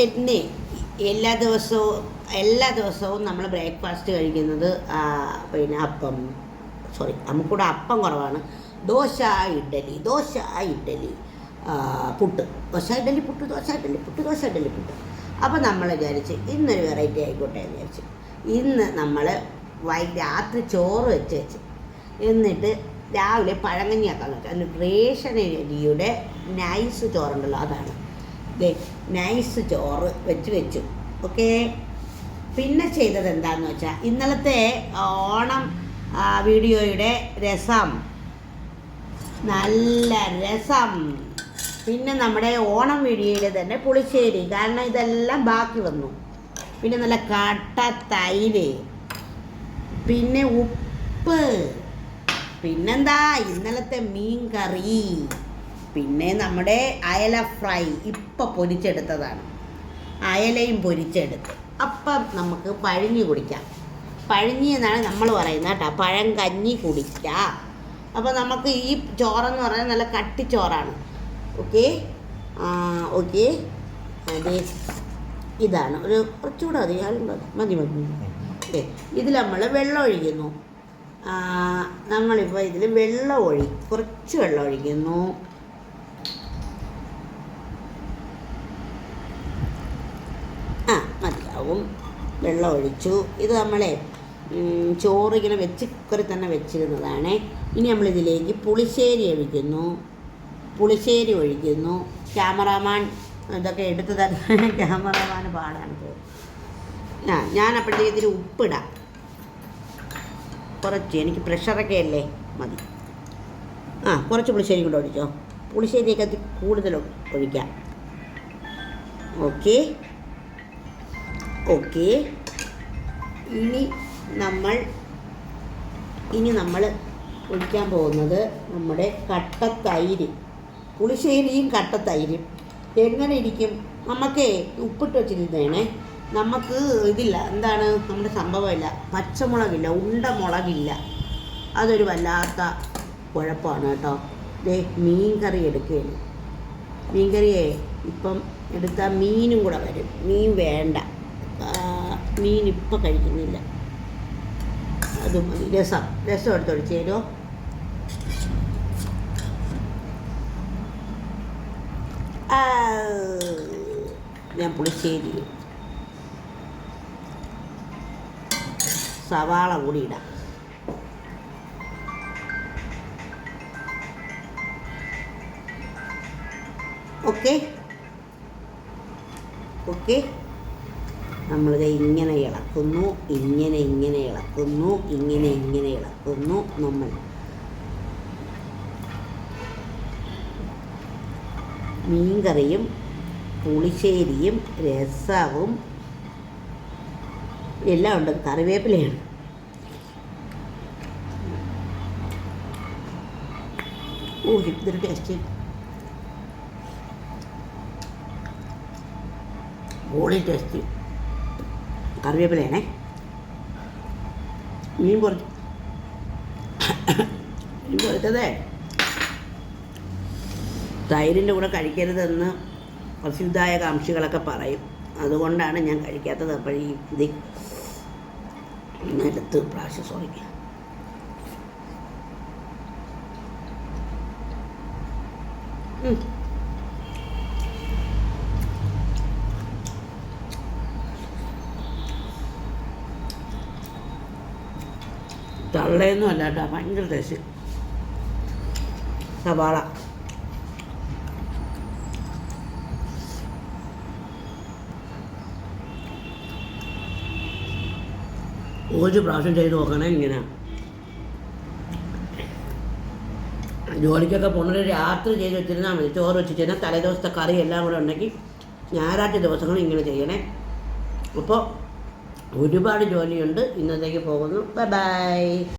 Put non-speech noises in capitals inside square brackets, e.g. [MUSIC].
എന്നെ എല്ലാ ദിവസവും എല്ലാ ദിവസവും നമ്മൾ ബ്രേക്ക്ഫാസ്റ്റ് കഴിക്കുന്നത് പിന്നെ അപ്പം സോറി നമുക്കിവിടെ അപ്പം കുറവാണ്. ദോശ ഇഡ്ഡലി ദോശ ഇഡ്ഡലി പുട്ട്. ദോശ ഇഡ്ഡലി പുട്ട് ദോശ ഇഡ്ഡലി പുട്ട് ദോശ ഇഡ്ഡലി പുട്ട്. അപ്പോൾ നമ്മൾ വിചാരിച്ച് ഇന്നൊരു വെറൈറ്റി ആയിക്കോട്ടെ എന്ന് വിചാരിച്ചു. ഇന്ന് നമ്മൾ വൈ രാത്രി ചോറ് വെച്ച് വെച്ച് എന്നിട്ട് രാവിലെ പഴങ്ങഞ്ഞിയാക്കാൻ വെച്ചു അതിന് റേഷൻ അരിയുടെ നൈസ് ചോറുണ്ടല്ലോ അതാണ്. നൈസ് ചോറ് വെച്ച് വെച്ചു. ഓക്കെ പിന്നെ ചെയ്തത് എന്താന്ന് വെച്ചാൽ ഇന്നലത്തെ ഓണം വീഡിയോയുടെ രസം. നല്ല രസം. പിന്നെ നമ്മുടെ ഓണം വീഡിയോയിൽ തന്നെ പുളിശ്ശേരി കാരണം ഇതെല്ലാം ബാക്കി വന്നു. പിന്നെ നല്ല കട്ട തൈര്. പിന്നെ ഉപ്പ്. പിന്നെന്താ? ഇന്നലത്തെ മീൻ കറി പിന്നെ നമ്മുടെ അയല ഫ്രൈ ഇപ്പം പൊരിച്ചെടുത്തതാണ്. അയലയും പൊരിച്ചെടുത്ത്. അപ്പം നമുക്ക് പഴഞ്ഞി കുടിക്കാം. പഴഞ്ഞി എന്നാണ് നമ്മൾ പറയുന്നത് കേട്ടോ. പഴം കഞ്ഞി കുടിക്കാം. അപ്പോൾ നമുക്ക് ഈ ചോറെന്ന് പറഞ്ഞാൽ നല്ല കട്ടിച്ചോറാണ് ഓക്കെ? ഓക്കെ? അതെ. ഇതാണ്. ഒരു കുറച്ചുകൂടെ അധികം മതി മതി ഓക്കെ ഇതിൽ നമ്മൾ വെള്ളം ഒഴിക്കുന്നു. നമ്മളിപ്പോൾ ഇതിൽ വെള്ളം ഒഴി കുറച്ച് വെള്ളം ഒഴിക്കുന്നു. ആ മതിയാവും. വെള്ളം ഒഴിച്ചു. ഇത് നമ്മളെ ചോറിങ്ങനെ വെച്ച് കുക്കറിൽ തന്നെ വെച്ചിരുന്നതാണ്. ഇനി നമ്മളിതിലേക്ക് പുളിശ്ശേരി ഒഴിക്കുന്നു. പുളിശ്ശേരി ഒഴിക്കുന്നു. ക്യാമറാമാൻ ഇതൊക്കെ എടുത്ത് തരുന്ന [LAUGHS] ക്യാമറാമാൻ പാടാണ് ആ ഞാൻ അപ്പോഴത്തേക്ക് ഇതിൽ ഉപ്പിടാം. കുറച്ച് എനിക്ക് പ്രഷറൊക്കെ അല്ലേ? മതി. ആ കുറച്ച് പുളിശ്ശേരി കൂടെ ഒഴിച്ചോ. പുളിശ്ശേരിയൊക്കെ കൂടുതൽ ഒഴിക്കാം. ഓക്കെ? ഓക്കെ? ഇനി നമ്മൾ ഇനി നമ്മൾ ഒഴിക്കാൻ പോകുന്നത് നമ്മുടെ കട്ടത്തൈര്. പുളിശ്ശേരിയും കട്ടത്തൈരും. എങ്ങനെ ഇരിക്കും? നമുക്കേ ഉപ്പിട്ട് വെച്ചിരുന്നേണേ നമുക്ക് ഇതില്ല. എന്താണ്? നമ്മുടെ സംഭവമില്ല. പച്ചമുളകില്ല ഉണ്ട മുളകില്ല. അതൊരു വല്ലാത്ത കുഴപ്പമാണ് കേട്ടോ. ദേ മീൻ കറി എടുക്കുകയാണ് മീൻ കറിയേ ഇപ്പം എടുത്താൽ മീനും കൂടെ വരും. മീൻ വേണ്ട. മീൻ ഇപ്പം കഴിക്കുന്നില്ല. അത് മതി. രസം. രസം എടുത്തൊഴിച്ച് തരുമോ ആ, ഞാൻ പുളിശ്ശേരി. സവാള കൂടി ഇടാം. ഓക്കെ. ഓക്കെ. നമ്മളിത് ഇങ്ങനെ ഇളക്കുന്നു ഇങ്ങനെ ഇങ്ങനെ ഇളക്കുന്നു ഇങ്ങനെ ഇങ്ങനെ ഇളക്കുന്നു നമ്മൾ. മീൻകറിയും പുളിശ്ശേരിയും രസവും. എല്ലാം ഉണ്ട്. കറിവേപ്പിലയാണ്. ഓ ഇതൊരു ടേസ്റ്റ്. ഓളി ടേസ്റ്റ്. കറിവേപ്പിലയാണേ. മീൻ പൊറിച്ച് മീൻ പൊറിച്ചതേ തൈരിന്റെ കൂടെ കഴിക്കരുതെന്ന് പ്രസിദ്ധായ കാംക്ഷികളൊക്കെ പറയും. അതുകൊണ്ടാണ് ഞാൻ കഴിക്കാത്തത്. അപ്പോൾ ഈ ഇത് നിലത്ത് പ്രാവശ്യം സോറി ഉം. തള്ളയൊന്നും അല്ല കേട്ടോ ഭയങ്കര ടേസ്റ്റ്. സവാള. ഒരു പ്രാവശ്യം ചെയ്ത് നോക്കണേ ഇങ്ങനെ. ജോലിക്കൊക്കെ പോണത് രാത്രി ചെയ്ത് വെച്ചിരുന്നാൽ മതി. ചോറ് വെച്ചിരുന്നാൽ തലേദിവസത്തെ കറി എല്ലാം കൂടെ ഉണ്ടെങ്കിൽ ഞായറാഴ്ച ദിവസങ്ങൾ ഇങ്ങനെ ചെയ്യണേ. അപ്പോൾ ഒരുപാട് ജോലിയുണ്ട്. ഇന്നത്തേക്ക് പോകുന്നു. Bye bye